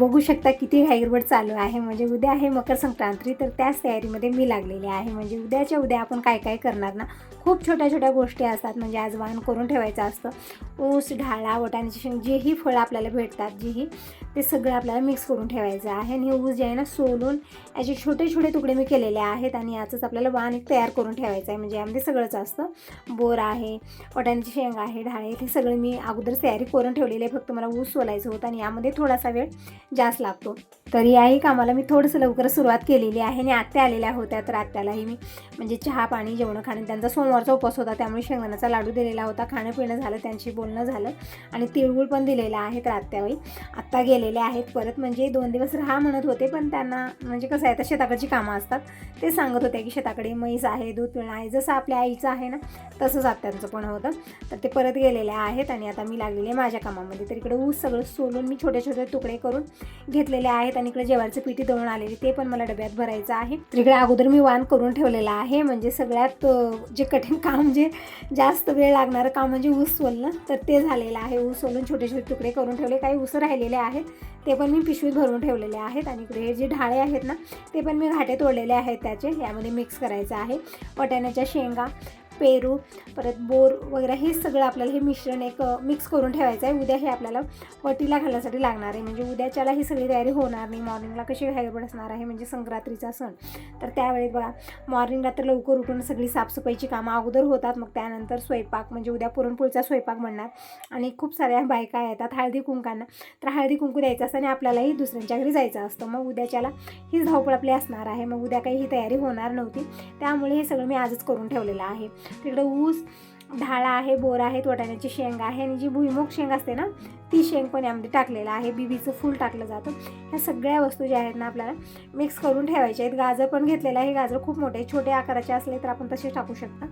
बघू शकता किती घाईरवड चालू आहे. म्हणजे उद्या आहे मकर संक्रांती तर त्याच तयारीमध्ये मी लागलेली आहे. म्हणजे उद्याच्या उद्या आपण काय काय करणार ना? खूप छोट्या छोट्या गोष्टी असतात. म्हणजे आज वाहन करून ठेवायचं असतं. ऊस ढाळा वटाण्याची शेंग जेही फळं आपल्याला भेटतात जेही ते सगळं आपल्याला मिक्स करून ठेवायचं आहे. आणि हे ऊस जे आहे ना सोलून याचे छोटे छोटे तुकडे मी केलेले आहेत. आणि याचंच आपल्याला वाहन एक तयार करून ठेवायचं आहे. म्हणजे यामध्ये सगळंच असतं. बोर आहे वटाण्याची शेंग आहे ढाळे हे सगळं मी अगोदर तयारी करून ठेवलेली आहे. फक्त मला ऊस सोलायचं होतं. आणि यामध्ये थोडासा वेळ जास्त लागतो तर याही कामाला मी थोडंसं लवकर सुरुवात केलेली आहे आणि आत्या आलेल्या होत्या. तर आत्यालाही मी म्हणजे चहा पाणी जेवणं खाणं त्यांचा सोमवारचा उपवास होता. त्यामुळे शेंगदाण्याचा लाडू दिलेला होता. खाणं पिणं झालं त्यांची बोलणं झालं आणि तिळगुळ पण दिलेला आहे तर आत्याबाई आत्ता गेलेले आहेत. परत म्हणजे दोन दिवस राहा म्हणत होते पण त्यांना म्हणजे कसं आहे तर शेताकडची कामं असतात. ते सांगत होते की शेताकडे म्हैस आहे दूध पिणं आहे. जसं आपल्या आईचं आहे ना तसंच आत्यांचं पण होतं. तर ते परत गेलेले आहेत आणि आता मी लागलेले माझ्या कामामध्ये. तर इकडे ऊस सगळं सोलून मी छोटे छोटे तुकडे करून घेतलेले आहेत आणि इकडे जेवायचं पिठी दळून आलेली ते पण मला डब्यात भरायचं आहे. तिकडे अगोदर मी वाण करून ठेवलेलं आहे. म्हणजे सगळ्यात जे कठीण काम जे जास्त वेळ लागणारं काम म्हणजे ऊस सोलणं तर ते झालेलं आहे. ऊस सोलून छोटे छोटे तुकडे करून ठेवले. काही ऊस राहिलेले आहेत. ते पण मी पिशवीत भरून ठेवलेले आहेत. आणि इकडे हे जे ढाळे आहेत ना ते पण मी घाटे तोडलेले आहेत त्याचे. यामध्ये मिक्स करायचं आहे. वाटाण्याच्या शेंगा पेरू परत बोर वगैरे हे सगळं आपल्याला हे मिश्रण एक मिक्स करून ठेवायचं आहे. उद्या हे आपल्याला वटीला घालण्यासाठी लागणार आहे. म्हणजे उद्याच्याला ही सगळी तयारी होणार नाही. मॉर्निंगला कशी गडबड असणार आहे? म्हणजे संक्रांतीचा सण. तर त्यावेळेस बघा मॉर्निंगला तर लवकर उठून सगळी साफसफाईची कामं अगोदर होतात. मग त्यानंतर स्वयंपाक म्हणजे उद्या पुरणपोळीचा स्वयंपाक म्हणणार. आणि खूप साऱ्या बायका येतात हळदी कुंकांना. तर हळदी कुंकू द्यायचं असतं आणि आपल्यालाही दुसऱ्यांच्या घरी जायचं असतं. मग उद्याच्याला हीच धावपळ आपली असणार आहे. मग उद्या काही ही तयारी होणार नव्हती. त्यामुळे हे सगळं मी आजच करून ठेवलेलं आहे. तिकडं ऊस ढाळा आहे बोर आहेत वाटाण्याची शेंग आहे आणि जी भुईमुग शेंग असते ना ती शेंग पण यामध्ये टाकलेलं आहे. बीबीचं फूल टाकलं जातं. ह्या सगळ्या वस्तू ज्या आहेत ना आपल्याला मिक्स करून ठेवायच्या आहेत. गाजर पण घेतलेलं आहे. हे गाजर खूप मोठे छोटे आकाराचे असले तर आपण तसे टाकू शकता.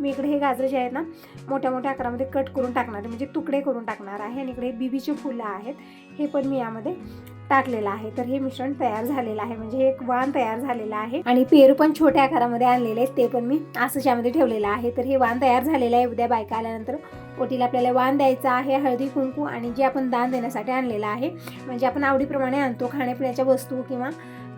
मी इकडे हे गाजर जे आहेत ना मोठ्या मोठ्या आकारामध्ये कट करून टाकणार आहे. म्हणजे तुकडे करून टाकणार आहे. आणि इकडे बीबीचे फुलं आहेत. हे पण मी यामध्ये टाकलेलं आहे. तर हे मिश्रण तयार झालेलं आहे. म्हणजे हे एक वाण तयार झालेलं आहे. आणि पेरू पण छोट्या आकारामध्ये आणलेले आहेत. ते पण मी असंच ठेवलेलं आहे. तर हे वाण तयार झालेलं आहे. उद्या बायका आल्यानंतर पोटीला आपल्याला वाण द्यायचं आहे. हळदी कुंकू आणि जे आपण दान देण्यासाठी आणलेलं आहे. म्हणजे आपण आवडीप्रमाणे आणतो. खाण्यापिण्याच्या वस्तू किंवा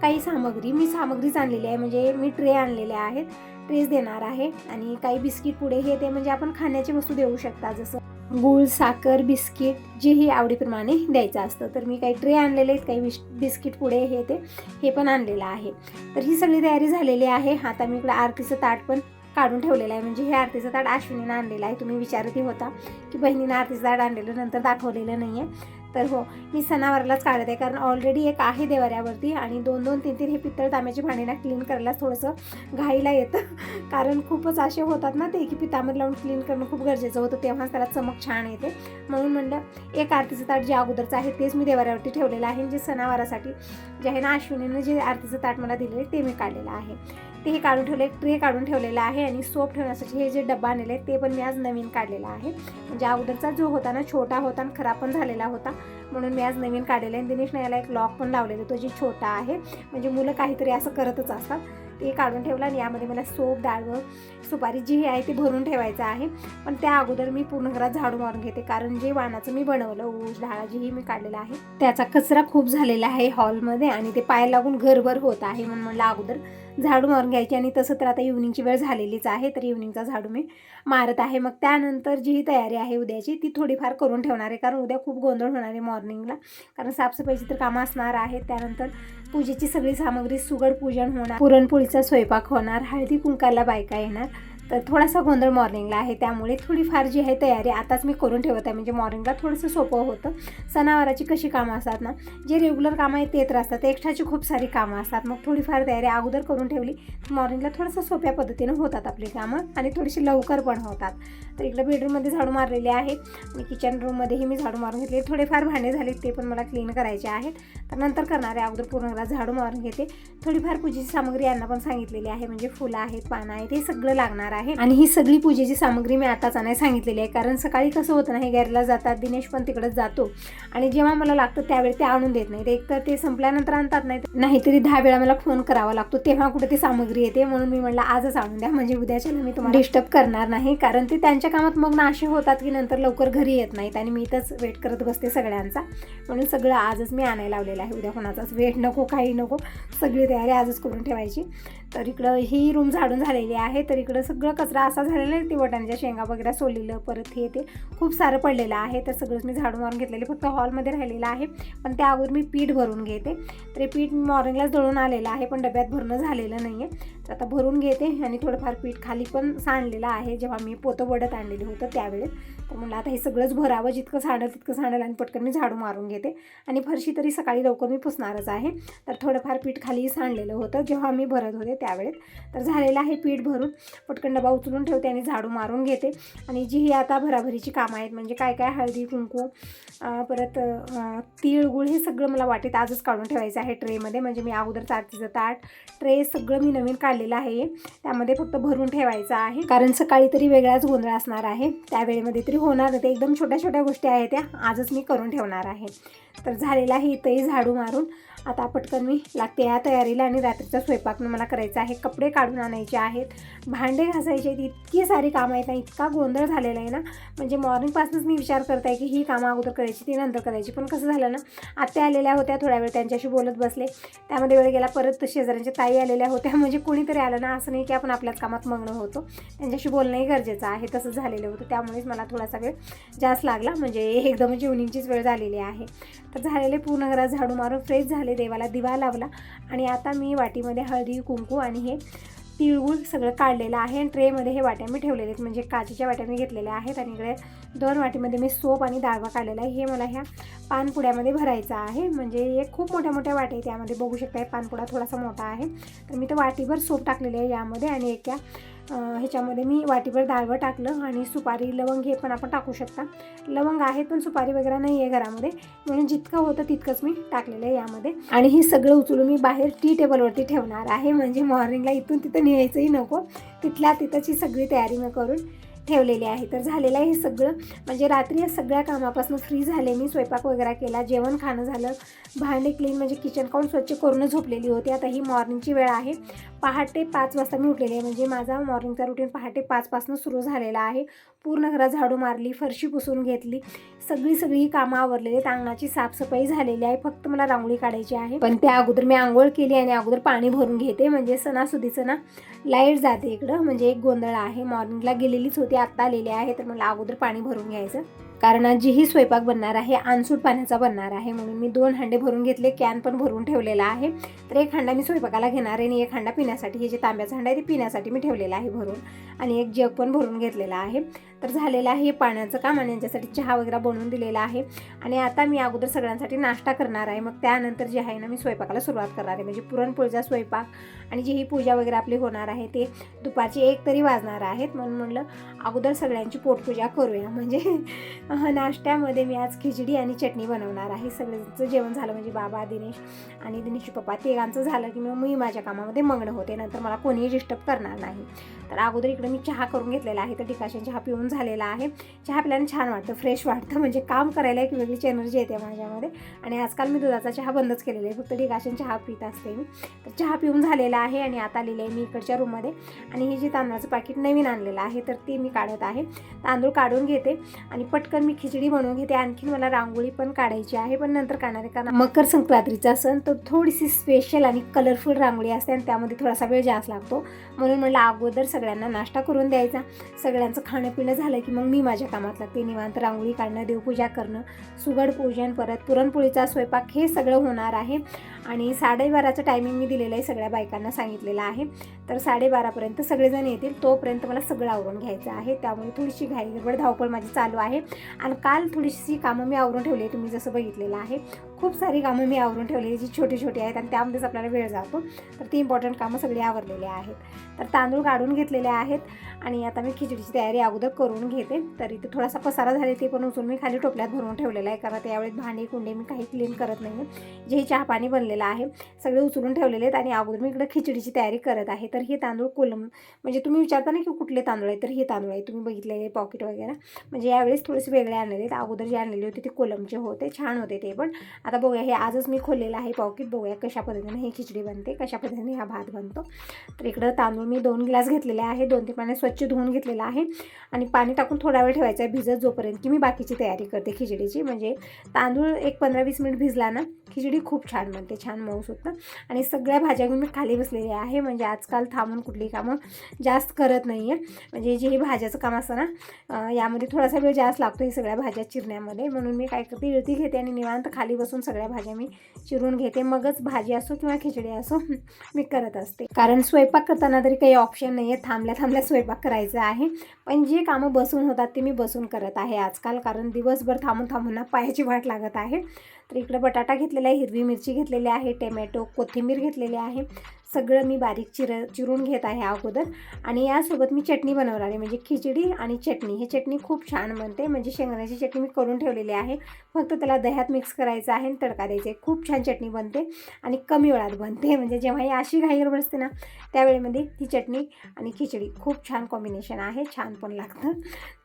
काही सामग्री. मी सामग्रीच आणलेली आहे. म्हणजे मी ट्रे आणलेले आहेत. ट्रेस देणार आहे. आणि काही बिस्किट पुढे हे ते म्हणजे आपण खाण्याची वस्तू देऊ शकता. जसं गूळ साखर बिस्किट जेही आवडीप्रमाणे द्यायचं असतं. तर मी काही ट्रे आणलेले आहेत काही बिस बिस्किट पुढे हे ते हे पण आणलेलं आहे. तर ही सगळी तयारी झालेली आहे. आता मी इकडं आरतीचं ताट पण काढून ठेवलेलं आहे. म्हणजे हे आरतीचं ताट अश्विनीनं आणलेलं आहे. तुम्ही विचारतही होता की बहिणीनं आरतीचं ताट आणलेलं नंतर दाखवलेलं नाही आहे तर हो मी सणावारालाच काढत आहे. कारण ऑलरेडी एक आहे देवाऱ्यावरती आणि दोन दोन तीन तीन हे पितळ तांब्याची भांडी ना क्लीन करायला थोडंसं घाईला येतं. कारण खूपच असे होतात ना ते की पितांबर लावून क्लीन करणं खूप गरजेचं होतं. तेव्हाच त्याला चमक छान येते. म्हणून म्हणलं एक आरतीचं ताट जे अगोदरचं आहे तेच मी देवाऱ्यावरती ठेवलेलं आहे. जे सणावारासाठी जे आहे ना अश्विनीनं जे आरतीचं ताट मला दिलेलं आहे ते मी काढलेलं आहे. ते हे काढून ठेवले ट्रे काढून ठेवलेलं आहे आणि सोप ठेवण्यासाठी हे जे डब्बा आणलेले ते पण मी आज नवीन काढलेला आहे. म्हणजे अगोदरचा जो होता ना छोटा होता आणि खराब पण झालेला होता म्हणून मी आज नवीन काढलेला आहे. दिनेशने याला एक लॉक पण लावलेला तो जे छोटा आहे. म्हणजे मुलं काहीतरी असं करतच असतात. ते काढून ठेवलं आणि यामध्ये मला सोप डाळवं सुपारी जी आहे ती भरून ठेवायचं आहे. पण त्या अगोदर मी पूर्ण घरात झाडू मारून घेते कारण जे वाणाचं मी बनवलं ऊस ढाळा जीही मी काढलेला आहे त्याचा कचरा खूप झालेला आहे हॉलमध्ये आणि ते पाय लागून घरभर होत आहे म्हणून म्हणलं अगोदर झाडू मारून घ्यायची आणि तसं तर आता इव्हनिंगची वेळ झालेलीच आहे तर इव्हनिंगचा झाडू मी मारत आहे. मग त्यानंतर जी ही तयारी आहे उद्याची ती थोडीफार करून ठेवणार आहे. कारण उद्या खूप गोंधळ होणार आहे मॉर्निंगला कारण साफसफाईची तर कामं असणार आहेत. त्यानंतर पूजेची सगळी सामग्री सुगड पूजन होणार. पुरणपोळीचा स्वयंपाक होणार. हळदी कुंकाला बायका येणार. तर थोडासा गोंधळ मॉर्निंगला आहे त्यामुळे थोडीफार जी आहे तयारी आताच मी करून ठेवत आहे. म्हणजे मॉर्निंगला थोडंसं सोपं होतं. सणावाराची कशी कामं असतात ना जे रेग्युलर कामं आहेत ते तर असतात. एक्स्ट्राची खूप सारी कामं असतात. मग थोडीफार तयारी अगोदर करून ठेवली मॉर्निंगला थोडंसं सोप्या पद्धतीनं होतात आपली कामं आणि थोडीशी लवकर पण होतात. तर इकडे बेडरूममध्ये झाडू मारलेले आहे आणि किचन रूममध्येही मी झाडू मारून घेतले. थोडेफार भांडे झाले ते पण मला क्लीन करायचे आहेत. तर नंतर करणारे अगोदर पूर्ण झाडू मारून घेते. थोडीफार पूजेची सामग्री यांना पण सांगितलेली आहे. म्हणजे फुलं आहेत पानं आहेत हे सगळं लागणार आहे. आणि ही सगळी पूजेची सामग्री मी आताच आणायला सांगितलेली आहे. कारण सकाळी कसं होतं ना हे गॅरेला जातात दिनेश पण तिकडे जातो. आणि जेव्हा मला लागतं त्यावेळी ते आणून देत नाही एक तर ते संपल्यानंतर आणतात नाही नाहीतरी दहा वेळा मला फोन करावा लागतो. तेव्हा कुठे ती सामग्री येते. म्हणून मी म्हटलं आजच आणून द्या. म्हणजे उद्याच्याला मी तुम्हाला डिस्टर्ब करणार नाही. कारण ते त्यांच्या कामात मग ना असे होतात की नंतर लवकर घरी येत नाहीत आणि मी इथंच वेट करत बसते सगळ्यांचा. म्हणून सगळं आजच मी आणायला लावलेलं आहे. उद्या कोणाचाच वेट नको काही नको. सगळी तयारी आजच करून ठेवायची. तर इकडं ही रूम झाडून झालेली आहे. तर इकडं सगळं कचरा असा झालेला आहे ती वटाण्याच्या शेंगा वगैरे सोललेलं परत हे ते खूप सारं पडलेलं आहे. तर सगळंच मी झाडून मारून घेतलेले फक्त हॉलमध्ये राहिलेलं आहे. पण त्या अगोदर मी पीठ भरून घेते. तर हे पीठ मॉर्निंगलाच दळून आलेलं आहे पण डब्यात भरणं झालेलं नाही आहे. तर आता भरून घेते आणि थोडंफार पीठ खाली पण सांडलेलं आहे जेव्हा मी पोतं वडत आणलेलं होतं त्यावेळेस. तर म्हणलं आता हे सगळंच भरावं जितकं झाडं तितकं झाडं आणि पटकन मी झाडू मारून घेते. आणि फरशी तरी सकाळी लवकर मी पुसणारच आहे. तर थोडंफार पीठ खाली सांडलेलं होतं जेव्हा मी भरत होते त्यावेळेत. तर झालेलं आहे पीठ भरून. पटकन डबा उचलून ठेवते आणि झाडू मारून घेते. आणि जी ही आता भराभरीची कामं आहेत म्हणजे काय काय हळदी कुंकू परत तिळगुळ हे सगळं मला वाटेत आजच काढून ठेवायचं आहे ट्रेमध्ये. म्हणजे मी अगोदर चारतीचं ताट ट्रे सगळं मी नवीन काढलेलं आहे. त्यामध्ये फक्त भरून ठेवायचं आहे. कारण सकाळी तरी वेगळाच गोंधळ असणार आहे. त्यावेळेमध्ये तरी तरी होणार ते एकदम छोट्या छोट्या गोष्टी आहेत त्या. आजच मी करून ठेवणार आहे. तर झालेला आहे इथंही झाडू मारून. आता पटकन मी लागते या तयारीला आणि रात्रीचा स्वयंपाक मला करायचा आहे. कपडे काढून आणायचे आहेत. भांडे घासायचे आहेत. इतकी सारी कामं आहेत ना इतका गोंधळ झालेला आहे ना. म्हणजे मॉर्निंगपासूनच मी विचार करत आहे की ही कामं अगोदर करायची ती नंतर करायची. पण कसं झालं ना आत्या आलेल्या होत्या थोड्या वेळ त्यांच्याशी बोलत बसले. त्यामध्ये वेळ गेला परत शेजाऱ्यांच्या ताई आलेल्या होत्या. म्हणजे कोणीतरी आलं ना असं नाही की आपण आपल्याच कामात मग्न होतो. त्यांच्याशी बोलणंही गरजेचं आहे. तसं झालेलं होतं. त्यामुळेच मला थोडासा वेळ जास्त लागला. म्हणजे एकदम जेवणींचीच वेळ झालेली आहे. तर झालेले पूर्ण घरात झाडू मारून फ्रेश झाले. देवाला दिवा लावला आणि आता मी वाटीमध्ये हळदी कुंकू आणि हे तिळगुळ सगळं काढलेलं आहे आणि ट्रेमध्ये हे वाट्या मी ठेवलेले आहेत. म्हणजे काचेच्या वाट्या मी घेतलेल्या आहेत आणि इकडे दोन वाटीमध्ये मी सोप आणि दाळवा काढलेला आहे. हे मला ह्या पानपुड्यामध्ये भरायचं आहे. म्हणजे हे खूप मोठ्या मोठ्या वाट्या त्यामध्ये बघू शकता पानपुडा थोडासा मोठा आहे. तर मी तर वाटीभर सोप टाकलेले आहे यामध्ये आणि एक या ह्याच्यामध्ये मी वाटीभर डाळवं टाकलं आणि सुपारी लवंग हे पण आपण टाकू शकता. लवंग आहे पण सुपारी वगैरे नाही आहे घरामध्ये. म्हणून जितकं होतं तितकंच मी टाकलेलं आहे यामध्ये. आणि हे सगळं उचलून मी बाहेर टी टेबलवरती ठेवणार आहे. म्हणजे मॉर्निंगला इथून तिथं न्यायचंही नको. तिथल्या तिथंची सगळी तयारी मी करून ठेवलेले आहे. तर झालेलं आहे हे सगळं. म्हणजे रात्री या सगळ्या कामापासून फ्री झाले. मी स्वयंपाक वगैरे केला. जेवण खाणं झालं. भांडे क्लीन म्हणजे किचन काउंट स्वच्छ करून झोपलेली होती. आता ही मॉर्निंगची वेळ आहे. पहाटे पाच वाजता मी उठलेली आहे. म्हणजे माझा मॉर्निंगचा रुटीन पहाटे पाचपासून सुरू झालेला आहे. पूर्ण घरात झाडू मारली फरशी पुसून घेतली. सगळी सगळी कामं आवरलेली आहेत. अंगणाची साफसफाई झालेली आहे. फक्त मला रांगोळी काढायची आहे. पण त्या अगोदर मी आंघोळ केली आणि अगोदर पाणी भरून घेते. म्हणजे सणासुदीचं ना लाइट जाते इकडं. म्हणजे एक गोंधळ आहे. मॉर्निंगला गेलेलीच होती. आत्ता आलेली आहे. तर मला अगोदर पाणी भरून घ्यायचं. कारण आज जीही स्वयंपाक बनणार आहे आणसूट पाण्याचा बनणार आहे. म्हणून मी दोन हांडे भरून घेतले. कॅन पण भरून ठेवलेला आहे. तर एक हांडा मी स्वयंपाकाला घेणार आहे आणि एक हांडा पिण्यासाठी. हे जे तांब्याचा हांडा आहे ते पिण्यासाठी मी ठेवलेला आहे भरून. आणि एक जग पण भरून घेतलेला आहे. तर झालेलं आहे पाण्याचं काम आणि यांच्यासाठी चहा वगैरे बनवून दिलेला आहे. आणि आता मी अगोदर सगळ्यांसाठी नाश्ता करणार आहे. मग त्यानंतर जे आहे ना मी स्वयंपाकाला सुरुवात करणार आहे. म्हणजे पुरणपोळीचा स्वयंपाक आणि जी ही पूजा वगैरे आपली होणार आहे ते दुपारची एक तरी वाजणार आहेत. म्हणून म्हणलं अगोदर सगळ्यांची पोटपूजा करूया. म्हणजे नाश्त्यामध्ये मी आज खिचडी आणि चटणी बनवणार आहे. सगळ्यांचं जेवण झालं. म्हणजे बाबा दिनेश आणि दिनेशचे पप्पा तिघांचं झालं की मग मी माझ्या कामामध्ये मग्न होते. नंतर मला कोणीही डिस्टर्ब करणार नाही. तर अगोदर इकडे मी चहा करून घेतलेला आहे. तर डिकाशन चहा पिऊन झालेला आहे. चहा पिल्याने छान वाटतं फ्रेश वाटतं. म्हणजे काम करायला एक वेगळीच एनर्जी येते माझ्यामध्ये. आणि आजकाल मी दुधाचा चहा बंदच केलेला आहे. फक्त डिकाशन चहा पित असते मी. तर चहा पिऊन झालेला आहे आणि आता आलेले आहे मी इकडच्या रूममध्ये आणि हे जे तांदळाचं पाकिट नवीन आणलेलं आहे तर ते मी काढत आहे. तांदूळ काढून घेते आणि पटकन मी खिचडी बनवून घेते. आणखीन मला रांगोळी पण काढायची आहे पण नंतर काढणार आहे. कारण मकर संक्रांतीचा सण तर थोडीशी स्पेशल आणि कलरफुल रांगोळी असते आणि त्यामध्ये थोडासा वेळ जास्त लागतो. म्हणून म्हटलं अगोदर सगळ्यांना नाश्ता करून द्यायचा. सगळ्यांचं खाणं पिणं झालं की मग मी माझ्या कामात लागते निवांत रांगोळी काढणं देवपूजा करणं सुगड पूजन परत पुरणपोळीचा स्वयंपाक हे सगळं होणार आहे. आणि साडेबाराचं टायमिंग मी दिलेलं आहे सगळ्या बायकांना सांगितलेलं आहे. तर साडेबारापर्यंत सगळेजण येतील तोपर्यंत मला सगळं आवरून घ्यायचं आहे. त्यामुळे थोडीशी घाई गडबड धावपळ माझी चालू आहे. आणि काल थोडीशी कामं मी आवरून ठेवली आहे तुम्ही जसं बघितलेलं आहे. खूप सारी कामं मी आवरून ठेवलेली जी छोटी छोटी आहेत आणि त्यामध्येच आपल्याला वेळ जातो. तर ती इम्पॉर्टंट कामं सगळी आवरलेली आहेत. तर तांदूळ काढून घेतलेले आहेत आणि आता मी खिचडीची तयारी अगोदर करून घेते. तर इथे थोडासा पसारा झाले ते पण उचलून मी खाली टोपल्यात भरून ठेवलेला आहे. कारण त्यावेळेस भांडी कुंडे मी काही क्लीन करत नाही जे चहा पाणी बनलेलं आहे सगळे उचलून ठेवलेले आहेत आणि अगोदर मी इकडे खिचडीची तयारी करत आहे. तर हे तांदूळ कोलम म्हणजे तुम्ही विचारता ना की कुठले तांदूळ आहे तर हे तांदूळ आहे. तुम्ही बघितलेले पॉकेट वगैरे. म्हणजे यावेळेस थोडेसे वेगळे आणलेले आहेत. अगोदर जे आणलेले होते ते कोलमचे होते छान होते ते पण. आता बघूया हे आजच मी खोललेलं आहे पॉकेट बघूया कशा पद्धतीने ही खिचडी बनते कशा पद्धतीने हा भात बनतो. तर इकडं तांदूळ मी दोन ग्लास घेतलेले आहे दोन तीन पाणी स्वच्छ धुवून घेतलेलं आहे. आणि पाणी टाकून थोडा वेळ ठेवायचं आहे भिजत जोपर्यंत की मी बाकीची तयारी करते खिचडीची. म्हणजे तांदूळ एक पंधरा वीस मिनिट भिजला ना खिचडी खूप छान बनते छान मऊ सुद्धा आणि सगळ्या भाज्या घेऊन मी खाली बसलेली आहे. म्हणजे आजकाल थांबून कुठली कामं जास्त करत नाही आहे म्हणजे जे हे भाज्याचं काम असतं ना यामध्ये थोडासा वेळ जास्त लागतो हे सगळ्या भाज्या चिरण्यामध्ये. म्हणून मी काय करते इळती घेते आणि निवांत खाली बसून सगळ्या भाज्या मी चिरून घेते. मगच भाजी असो किंवा खिचडी असो मी करत असते. कारण स्वयंपाक करताना तरी काही ऑप्शन नाही आहे थांबल्या थांबल्या स्वयंपाक करायचा आहे. पण जे कामं बसून होतात ते मी बसून करत आहे आजकाल. कारण दिवसभर थांबून थांबून ना पायाची वाट लागत आहे. तर इकडं बटाटा घेतलेला आहे हिरवी मिरची घेतलेली आहे टमॅटो कोथिंबीर घेतलेली आहे. सगळं मी बारीक चिर चिरून घेत आहे अगोदर. आणि यासोबत मी चटणी बनवणार आहे. म्हणजे खिचडी आणि चटणी. ही चटणी खूप छान बनते. म्हणजे शेंगदाण्याची चटणी मी करून ठेवलेली आहे. फक्त त्याला दह्यात मिक्स करायचं आहे आणि तडका द्यायचा आहे. खूप छान चटणी बनते आणि कमी वेळात बनते. म्हणजे जेव्हा ही अशी घाई गडबड असते ना त्यावेळेमध्ये ही चटणी आणि खिचडी खूप छान कॉम्बिनेशन आहे. छान पण लागतं.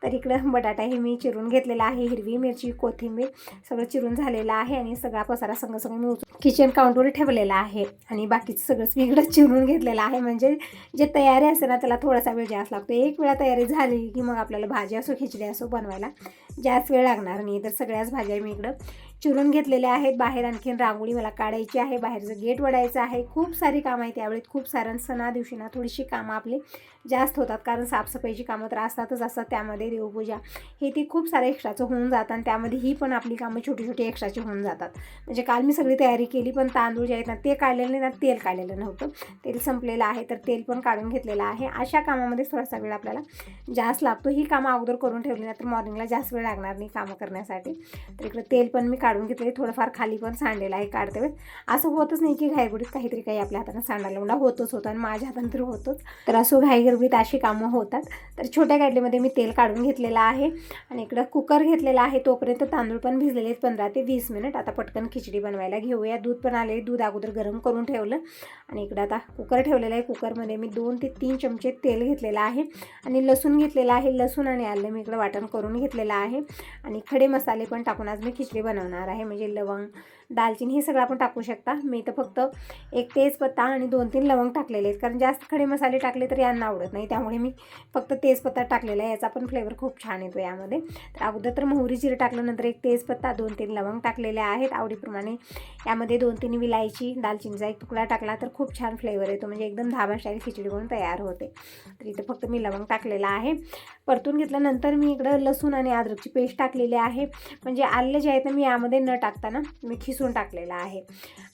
तर इकडं बटाटा हे मी चिरून घेतलेला आहे. हिरवी मिरची कोथिंबीर सगळं चिरून झालेलं आहे आणि सगळा पसारा संग मी उचलून किचन काउंटवर ठेवलेला आहे. आणि बाकीचं सगळंच मी इकडं चिरून घेतलेलं आहे. म्हणजे जे तयारी असते ना त्याला थोडासा वेळ जास्त लागतो. एक वेळा तयारी झाली की मग आपल्याला भाजी असो खिचडी असो बनवायला जास्त वेळ लागणार नाही. तर सगळ्याच भाज्या मी इकडं चिरून घेतलेल्या आहेत. बाहेर आणखीन रांगोळी मला काढायची आहे. बाहेरचं गेट वडायचं आहे. खूप सारी कामं आहेत त्यावेळेस खूप साऱ्या सणा दिवशी ना थोडीशी कामं आपली जास्त होतात. कारण साफसफाईची कामं तर असतातच असतात. त्यामध्ये देवपूजा हे ती खूप सारे एक्स्ट्राचं होऊन जातात आणि त्यामध्ये ही पण आपली कामं छोटी छोटी एक्स्ट्राची होऊन जातात. म्हणजे काल मी सगळी तयारी केली पण तांदूळ जे आहेत ना ते काढलेलं नाही ना तेल काढलेलं नव्हतं. तेल संपलेलं आहे तर तेल पण काढून घेतलेलं आहे. अशा कामामध्ये थोडासा वेळ आपल्याला जास्त लागतो. ही कामं अगोदर करून ठेवली ना तर मॉर्निंगला जास्त वेळ लागणार नाही कामं करण्यासाठी. तर इकडं तेल पण मी काढून घेतले थोडंफार खाली पण सांडलेलं आहे काढते वेळेस. असं होतच नाही की घाईगुडीत काहीतरी काही आपल्या हाताने सांडायला मला होतच होतं आणि माझ्या हातानं तर होतोच. तर असं घाईगडबडीत अशी कामं होतात. तर छोट्या गाडलीमध्ये मी तेल काढून घेतलेलं आहे आणि इकडं कुकर घेतलेला आहे. तोपर्यंत तांदूळ पण भिजलेले आहेत पंधरा ते वीस मिनिट. आता पटकन खिचडी बनवायला घेऊया. दूध पण आले दूध अगोदर गरम करून ठेवलं आणि इकडं आता कुकर ठेवलेलं आहे. कुकरमध्ये मी दोन ते तीन चमचे तेल घेतलेलं आहे आणि लसूण घेतलेलं आहे. लसूण आणि आलं मी इकडं वाटण करून घेतलेलं आहे आणि खडे मसाले पण टाकून आज मी खिचडी बनवणार आहे. म्हणजे लवंग दालचिनी हे सगळं आपण टाकू शकता. मी तर फक्त एक तेजपत्ता आणि दोन तीन लवंग टाकलेले आहेत. कारण जास्त खडे मसाले टाकले तर यांना आवडत नाही. त्यामुळे मी फक्त तेजपत्ता टाकलेला आहे. याचा पण फ्लेवर खूप छान येतो यामध्ये. तर अगोदर तर मोहरी जिरं टाकलं नंतर एक तेजपत्ता दोन तीन लवंग टाकलेले आहेत. आवडीप्रमाणे यामध्ये दोन तीन विलायची दालचिनीचा एक तुकडा टाकला तर खूप छान फ्लेवर येतो. म्हणजे एकदम धाबा स्टाईल खिचडी म्हणून तयार होते. तर इथं फक्त मी लवंग टाकलेला आहे. परतून घेतल्यानंतर मी इकडं लसूण आणि अद्रकची पेस्ट टाकलेली आहे. म्हणजे आलं जे आहे तर मी यामध्ये न टाकताना मी खिसून टाकलेला आहे.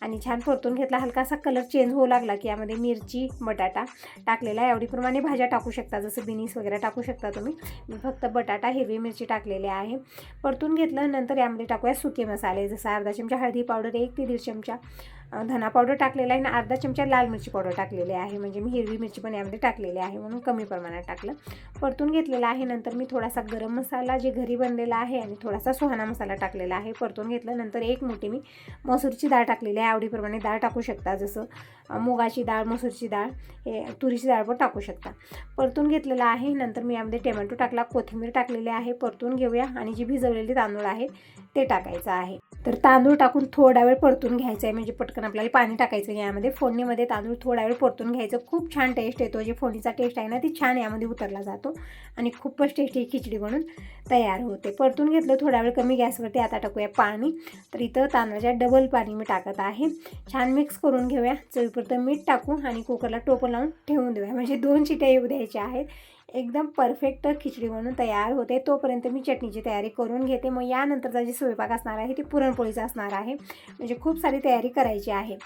आणि छान परतून घेतला. हलकासा कलर चेंज होऊ लागला की यामध्ये मिरची बटाटा टाकलेला आहे. एवढीप्रमाणे भाज्या टाकू शकता. जसं बिनीस वगैरे टाकू शकता तुम्ही. मी फक्त बटाटा हिरवी मिरची टाकलेली आहे. परतून घेतलं. नंतर यामध्ये टाकूया सुके मसाले. जसं अर्धा चमचा हळदी पावडर एक ते दीड चमचा धना पावडर टाकलेला आहे आणि अर्धा चमचा लाल मिरची पावडर टाकलेली आहे. म्हणजे मी हिरवी मिरची पण यामध्ये टाकलेली आहे म्हणून कमी प्रमाणात टाकलं. परतून घेतलेला आहे. नंतर मी थोडासा गरम मसाला जे घरी बनलेला आहे आणि थोडासा सुहाना मसाला टाकलेला आहे. परतून घेतलं. नंतर एक मोठी मी मसूरची डाळ टाकलेली आहे. आवडीप्रमाणे डाळ टाकू शकता. जसं मुगाची डाळ मसूरची डाळ हे तुरीची डाळ पण टाकू शकता. परतून घेतलेलं आहे. नंतर मी यामध्ये टोमॅटो टाकला. कोथिंबीर टाकलेली आहे. परतून घेऊया. आणि जी भिजवलेली तांदूळ आहे ते टाकायचं आहे. तर तांदूळ टाकून थोडा वेळ परतून घ्यायचं आहे. म्हणजे पटकन आपल्याला पाणी टाकायचं यामध्ये. फोडणीमध्ये तांदूळ थोडा वेळ परतून घ्यायचं. खूप छान टेस्ट येतो. जे फोडणीचा टेस्ट आहे ना ती छान यामध्ये उतरला जातो आणि खूपच टेस्टी खिचडी बनून तयार होते. परतून घेतलं थोडा वेळ कमी गॅसवरती आता टाकूया पाणी. तर इथं तांदळाच्या डबल पाणी मी टाकत आहे. छान मिक्स करून घेऊया. चवीपुरतं मीठ टाकू आणि कुकरला टोपं लावून ठेवून देऊया. म्हणजे दोन चिट्या येऊ द्यायच्या आहेत. एकदम परफेक्ट खिचडी म्हणून तयार होते. तोपर्यंत मी चटणीची तयारी करून घेते. मग यानंतरचा जे स्वयंपाक असणार आहे ती पुरणपोळीचा असणार आहे. म्हणजे खूप सारी तयारी करायची आहे.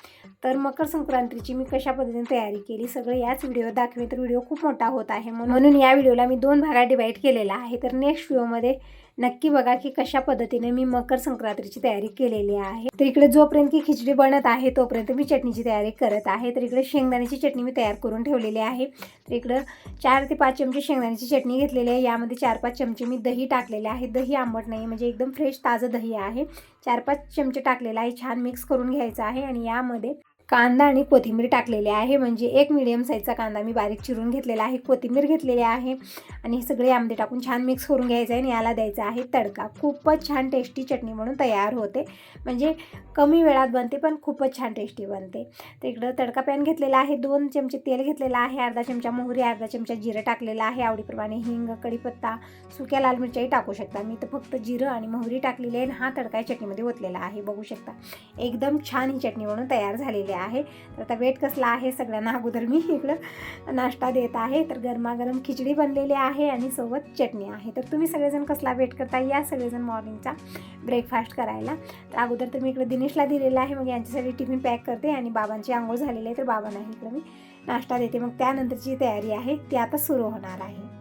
तर मकर संक्रांतीची मी कशा पद्धतीने तयारी केली सगळं याच व्हिडिओ दाखवे तर व्हिडिओ खूप मोठा होत आहे. म्हणून या व्हिडिओला मी दोन भागात डिवाईड केलेला आहे. तर नेक्स्ट व्हिडिओमध्ये नक्की बघा की कशा पद्धतीने मी मकर संक्रांतीची तयारी केलेली आहे. तर इकडे जोपर्यंत की खिचडी बनत आहे तोपर्यंत मी चटणीची तयारी करत आहे. तर इकडे शेंगदाण्याची चटणी मी तयार करून ठेवलेली आहे. तर इकडं चार ते पाच चमचे शेंगदाण्याची चटणी घेतलेली आहे. यामध्ये चार पाच चमचे मी दही टाकलेले आहे. दही आंबट नाही म्हणजे एकदम फ्रेश ताजं दही आहे. चार पाच चमचे टाकलेलं आहे छान मिक्स करून घ्यायचं आहे. आणि यामध्ये कांदा आणि कोथिंबीर टाकलेली आहे. म्हणजे एक मिडियम साईजचा कांदा मी बारीक चिरून घेतलेला आहे. कोथिंबीर घेतलेली आहे. आणि हे सगळे यामध्ये टाकून छान मिक्स करून घ्यायचं आहे आणि याला द्यायचा आहे तडका. खूपच छान टेस्टी चटणी म्हणून तयार होते. म्हणजे कमी वेळात बनते पण खूपच छान टेस्टी बनते. तर इकडं तडका पॅन घेतलेला आहे. दोन चमचे तेल घेतलेलं आहे. अर्धा चमचा मोहरी अर्धा चमचा जिरं टाकलेलं आहे. आवडीप्रमाणे हिंग कढीपत्ता सुक्या लाल मिरच्याही टाकू शकता. मी तर फक्त जिरं आणि मोहरी टाकलेली आहे आणि हा तडका या चटणीमध्ये ओतलेला आहे. बघू शकता. एकदम छान ही चटणी म्हणून तयार झालेली आहे. आहे. तर आता वेट कसला आहे सगळ्यांना अगोदर मी इकडं नाश्ता देत आहे. तर गरमागरम खिचडी बनलेली आहे आणि सोबत चटणी आहे. तर तुम्ही सगळेजण कसला वेट करता या सगळेजण मॉर्निंगचा ब्रेकफास्ट करायला. तर अगोदर तर मी इकडे दिनेशला दिलेला आहे. मग यांच्यासाठी टिफिन पॅक करते आणि बाबांची आंघोळ झालेली आहे. तर बाबांना इकडं मी नाश्ता देते. मग त्यानंतरची तयारी आहे. ती आता सुरू होणार आहे.